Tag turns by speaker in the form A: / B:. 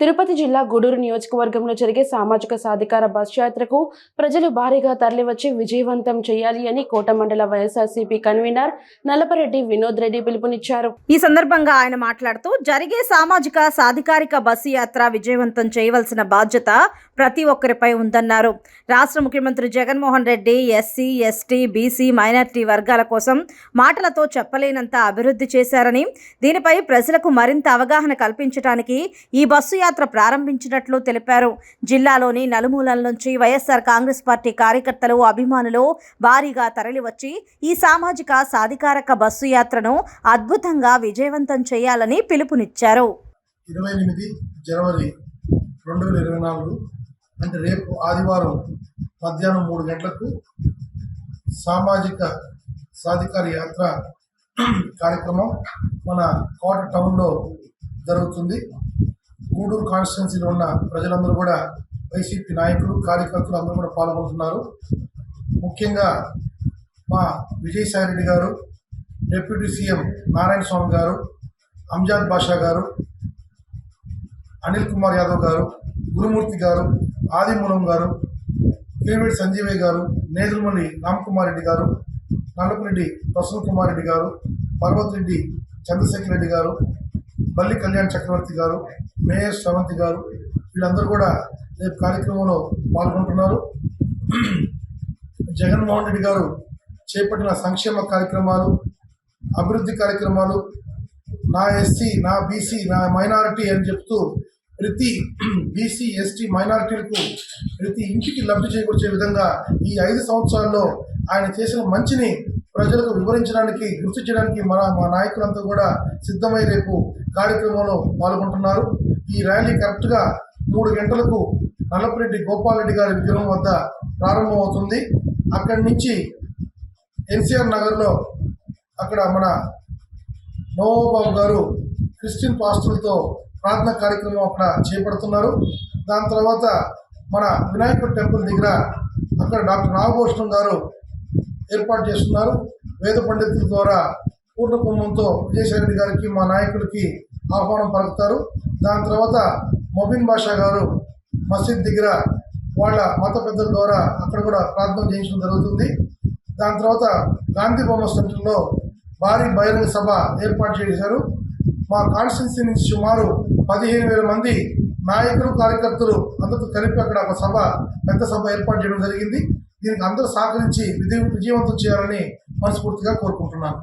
A: తిరుపతి జిల్లా గూడూరు నియోజకవర్గంలో జరిగే సామాజిక సాధికార బస్ యాత్రకు ప్రజలు భారీగా తరలివచ్చి విజయవంతం చేయాలి అని కోట మండల వైఎస్ఆర్సీపీ కన్వీనర్ నల్లపరెడ్డి వినోద్ రెడ్డి పిలుపునిచ్చారు.
B: ఈ సందర్భంగా ఆయన మాట్లాడుతూ జరిగే సామాజిక సాధికారిక బస్సు యాత్ర విజయవంతం చేయవలసిన బాధ్యత ప్రతి ఒక్కరిపై ఉందన్నారు. రాష్ట్ర ముఖ్యమంత్రి Jaganmohan Reddy SC ST BC minority వర్గాల కోసం మాటలతో చెప్పలేనంత అభివృద్ధి చేశారని దీనిపై ప్రజలకు మరింత అవగాహన కల్పించడానికి ఈ బస్సు పాదయాత్ర ప్రారంభించినట్లు తెలిపారు. జిల్లాలోని నలుమూలల నుంచి వైఎస్ఆర్ కాంగ్రెస్ పార్టీ కార్యకర్తలు అభిమానులు భారీగా తరలివచ్చి ఈ సామాజిక సాధికారక బస్సు యాత్రను అద్భుతంగా విజయవంతం చేయాలని పిలుపునిచ్చారు.
C: ఇరవై ఎనిమిది జనవరి రెండు వేల ఇరవై నాలుగు అంటే రేపు ఆదివారం మధ్యాహ్నం మూడు గంటలకు సామాజిక సాధికార యాత్ర కార్యక్రమం మన కోట టౌన్లో జరుగుతుంది. గూడూరు కాన్స్టిట్యున్సీలో ఉన్న ప్రజలందరూ కూడా వైసీపీ నాయకులు కార్యకర్తలు అందరూ కూడా పాల్గొంటున్నారు. ముఖ్యంగా మా విజయసాయి రెడ్డి గారు డిప్యూటీ సీఎం నారాయణ స్వామి గారు అంజాద్ బాషా గారు అనిల్ కుమార్ యాదవ్ గారు గురుమూర్తి గారు ఆదిమూలం గారు కిరివేటి సంజీవయ్య గారు నేదురుమణి రామ్కుమార్ రెడ్డి గారు నల్లపురెడ్డి ప్రసన్న కుమార్ రెడ్డి గారు పర్వత్ రెడ్డి చంద్రశేఖర్ రెడ్డి గారు బల్లి కళ్యాణ్ చక్రవర్తి గారు మేయర్ శ్రవంతి గారు వీళ్ళందరూ కూడా రేపు కార్యక్రమంలో పాల్గొంటున్నారు. జగన్మోహన్ రెడ్డి గారు చేపట్టిన సంక్షేమ కార్యక్రమాలు అభివృద్ధి కార్యక్రమాలు నా ఎస్సీ నా బీసీ నా మైనారిటీ అని చెప్తూ ప్రతి బీసీ ఎస్టీ మైనారిటీలకు ప్రతి ఇంటికి లబ్ధి చేకూర్చే విధంగా ఈ ఐదు సంవత్సరాల్లో ఆయన చేసిన మంచిని ప్రజలకు వివరించడానికి గుర్తు చేయడానికి మన మా నాయకులంతా కూడా సిద్ధమై రేపు కార్యక్రమంలో పాల్గొంటున్నారు. ఈ ర్యాలీ కరెక్ట్గా మూడు గంటలకు నల్లపరెడ్డి గోపాలరెడ్డి గారి విగ్రహం వద్ద ప్రారంభమవుతుంది. అక్కడి నుంచి ఎన్సీఆర్ నగర్లో అక్కడ మన నోబాబు గారు క్రిస్టియన్ పాస్టులతో ప్రార్థన కార్యక్రమం అక్కడ చేపడుతున్నారు. దాని తర్వాత మన వినాయకుడు టెంపుల్ దగ్గర అక్కడ డాక్టర్ నాగభూషణం గారు ఏర్పాటు చేస్తున్నారు. వేద పండితుల ద్వారా పూర్ణ కుంభంతో విజయసాయి గారికి మా నాయకుడికి ఆహ్వానం పలుకుతారు. దాని తర్వాత మొబిన్ బాషా గారు మసీద్ దగ్గర వాళ్ళ మత పెద్దల ద్వారా అక్కడ కూడా ప్రార్థన చేయించడం జరుగుతుంది. దాని తర్వాత గాంధీ బొమ్మ సెంటర్లో భారీ బహిరంగ సభ ఏర్పాటు చేశారు. మా కాన్స్టిట్యున్సీ నుంచి సుమారు పదిహేను వేల మంది నాయకులు కార్యకర్తలు అందరితో కలిపి అక్కడ ఒక సభ పెద్ద సభ ఏర్పాటు చేయడం జరిగింది. దీనికి అందరూ సహకరించి విజయ విజయవంతం చేయాలని మనస్ఫూర్తిగా కోరుకుంటున్నాను.